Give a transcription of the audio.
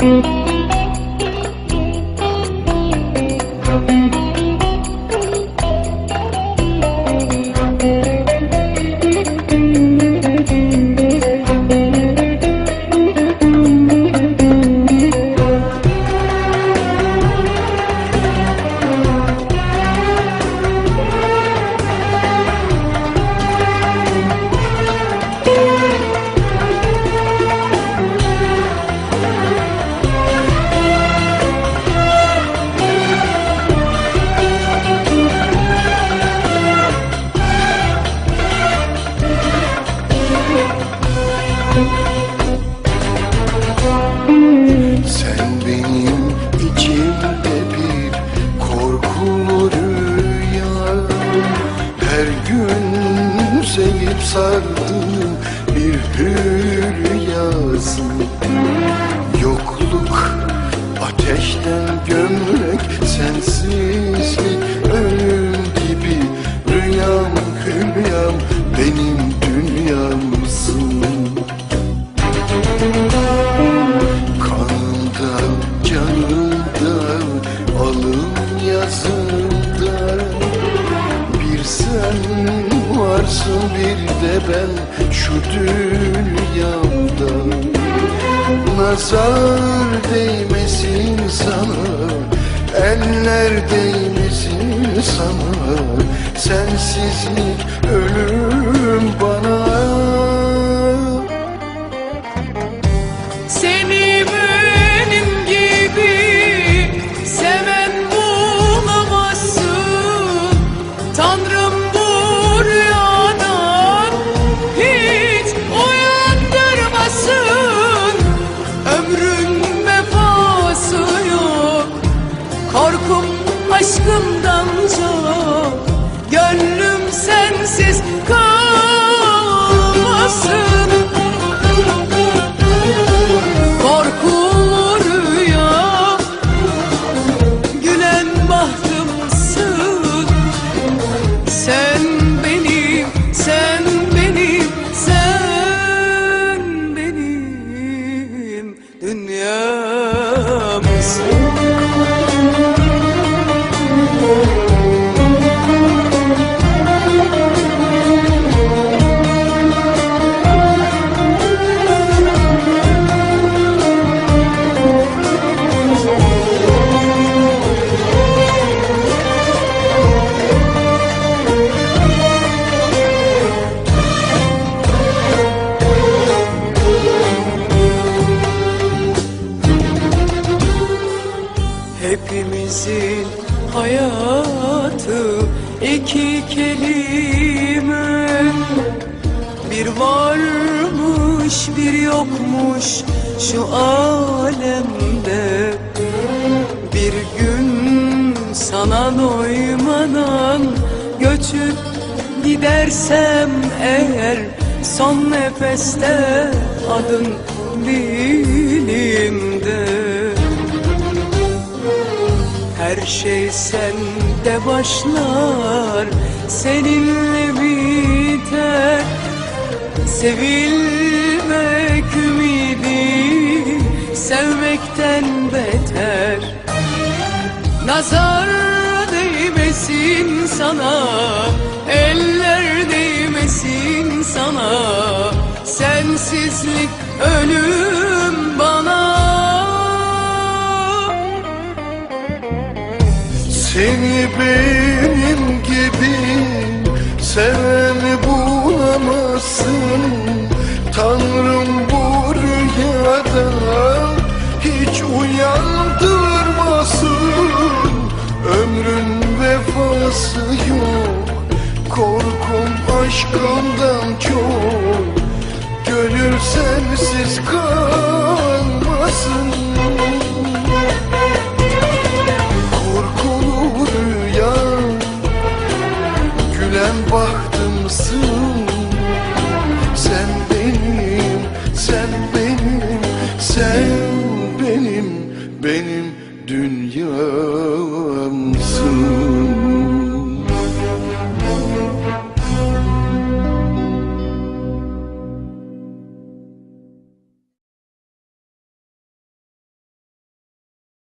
Sen sardığım bir rüyasın Yokluk ateşten gömlek Sensizlik ölüm gibi. Rüyam hülyam benim dünyamsın. Kanımda, canımda, alın yazımda varsın bir de ben şu dünyamda Nazar değmesin sana, eller değmesin sana. Sensizlik sensiz kalmasın iki kelime. Bir varmış bir yokmuş şu alemde. Bir gün sana doymadan göçüp gidersem eğer Son nefeste adın dilimde her şey sende başlar, seninle biter. Sevilmek ümidi, sevmekten beter. Nazar değmesin sana, eller değmesin sana. Sensizlik ölüm Seni benim gibi seven bulamazsın. Tanrım bu rüyada hiç uyandırmasın. Ömrün vefası yok Korkum aşkımdan çok. Gönül sensiz kalmasın benim, sen benim Benim dünyam